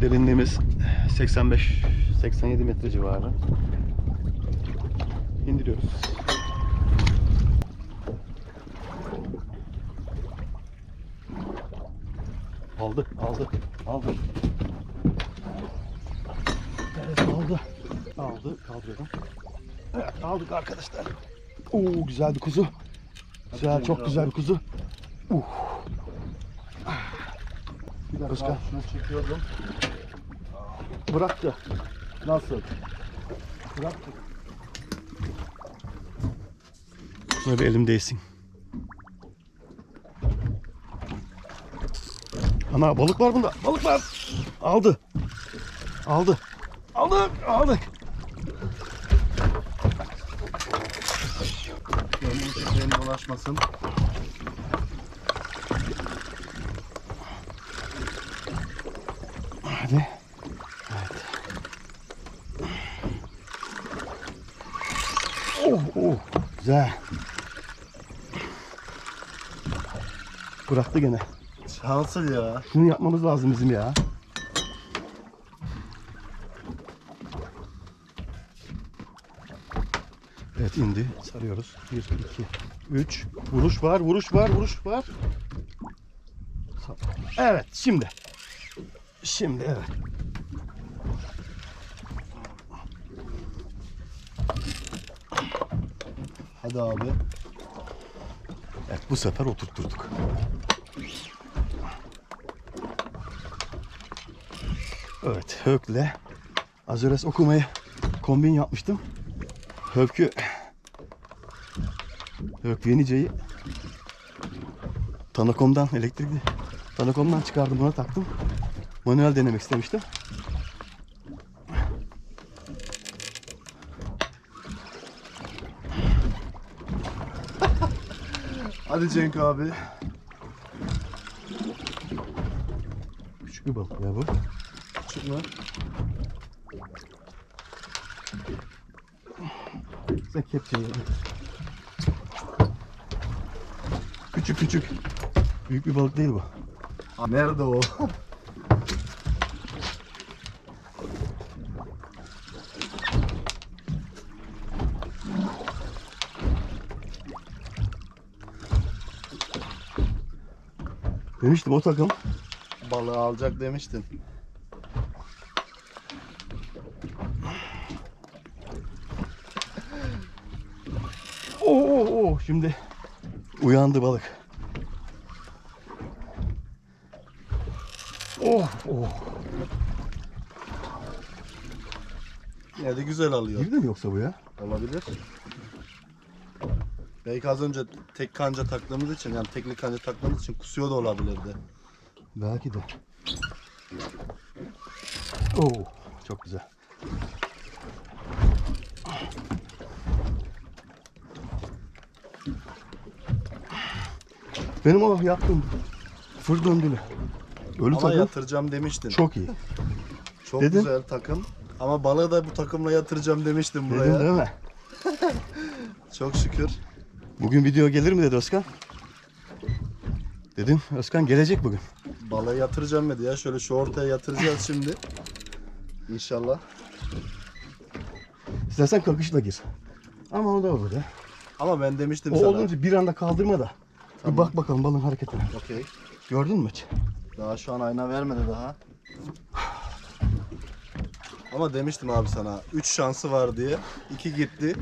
Derinliğimiz 85-87 metre civarı. İndiriyoruz. Aldı, aldı, aldı. Evet, aldı. Aldı, kaldırıyorum. Evet, aldık arkadaşlar. Oo, güzel bir kuzu. Güzel, çok güzel bir kuzu. Uh. Bir dakika. Şunu çekiyordum. Bıraktı. Nasıl? Bıraktı. Şuna bir elim değsin. Ana balık var bunda. Balık var. Aldı. Aldı. Aldık. Aldık. Önüm çekeyim dolaşmasın. Hadi. Evet. Oh, oh. Güzel. Bıraktı gene. Nasıl ya? Şunu yapmamız lazım bizim ya. Evet indi. Sarıyoruz. 1, 2, 3. Vuruş var, vuruş var, vuruş var. Evet şimdi. Şimdi evet. Hadi abi. Evet bu sefer oturtturduk. Evet Hök'le Azores okumayı kombin yapmıştım. Hök'ü Hök Yenice'yi Tanakom'dan elektrikli Tanakom'dan çıkardım buna taktım. Manuel denemek istemiştim. Hadi Cenk abi. Küçük bir balık ya bu. Çıkma. Sen kepçeyi. Küçük küçük. Büyük bir balık değil bu. Nerede o? Demiştim o takım Balığı alacak demiştin. Oo, oo, oo. Şimdi uyandı balık. Oh, oh. Yine de güzel alıyor. Girdi mi yoksa bu ya? Olabilir. Belki az önce tek kanca taktığımız için yani tekli kanca taktığımız için kusuyor da olabilirdi. Belki de. Oo, çok güzel. Benim o yaptığım fır döndülü. Ölü Ama takım yatıracağım demiştin. çok iyi. Çok Dedin. güzel takım. Ama balığı da bu takımla yatıracağım demiştim buraya. değil mi? Çok şükür. Bugün video gelir mi dedi Özkan. Dedim Özkan gelecek bugün. Balığı yatıracağım dedi ya. Şöyle şu ortaya yatıracağız şimdi. İnşallah. İstersen kakışla gir. Ama o da burada. Ama ben demiştim O sana. olunca bir anda kaldırma da. Bir bak bakalım balın hareketine. Okey. Gördün mü hiç? Daha şu an ayna vermedi daha. Ama demiştim abi sana 3 şansı var diye. 2 gitti.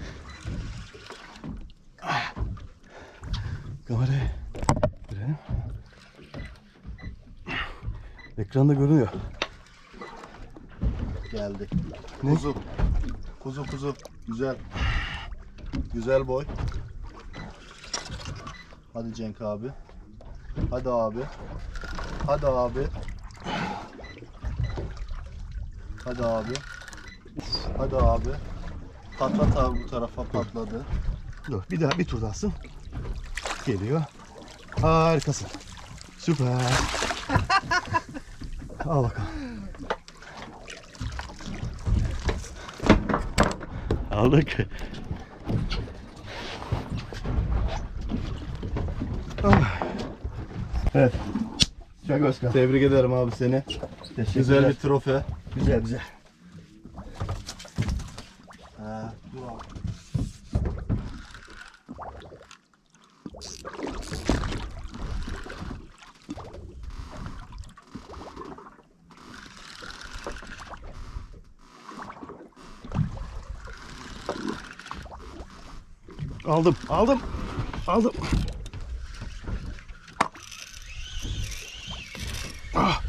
Kamerayı görelim. Ekranda görünüyor. Geldi. Kuzu. Kuzu kuzu. Güzel. Güzel boy. Hadi Cenk abi. Hadi abi. Hadi abi. Hadi abi. Hadi abi. Patlat abi bu tarafa patladı. Dur bir daha bir tur atsın. Geliyor. Harikasın. Süper. Al bakalım. Aldık. Ah. Evet. Çak Özkan. Tebrik ederim abi seni. Güzel bir trofe. Güzel güzel. Ha, dur abi. Aldım, aldım, aldım. Ah,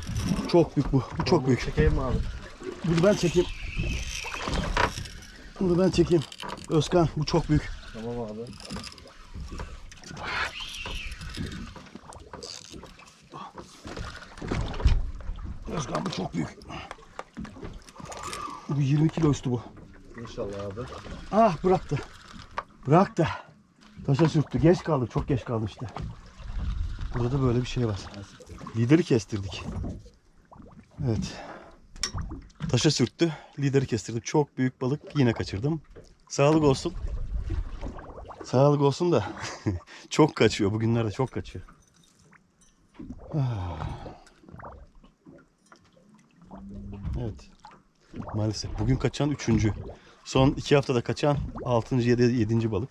çok büyük bu. Bu çok büyük. Çekeyim mi abi? Bunu ben çekeyim. Bunu ben çekeyim. Özkan bu çok büyük. Tamam abi. Özkan bu çok büyük. Bu 20 kilo üstü bu. İnşallah abi. Ah bıraktı. Bıraktı. Taşa sürttü. Geç kaldı. Çok geç kaldı işte. Burada da böyle bir şey var. Lideri kestirdik. Evet. Taşa sürttü. Lideri kestirdim. Çok büyük balık yine kaçırdım. Sağlık olsun. Sağlık olsun da çok kaçıyor. Bugünlerde çok kaçıyor. Ah. Evet. Maalesef. Bugün kaçan üçüncü. Son iki haftada kaçan altıncı, yedi, yedinci balık.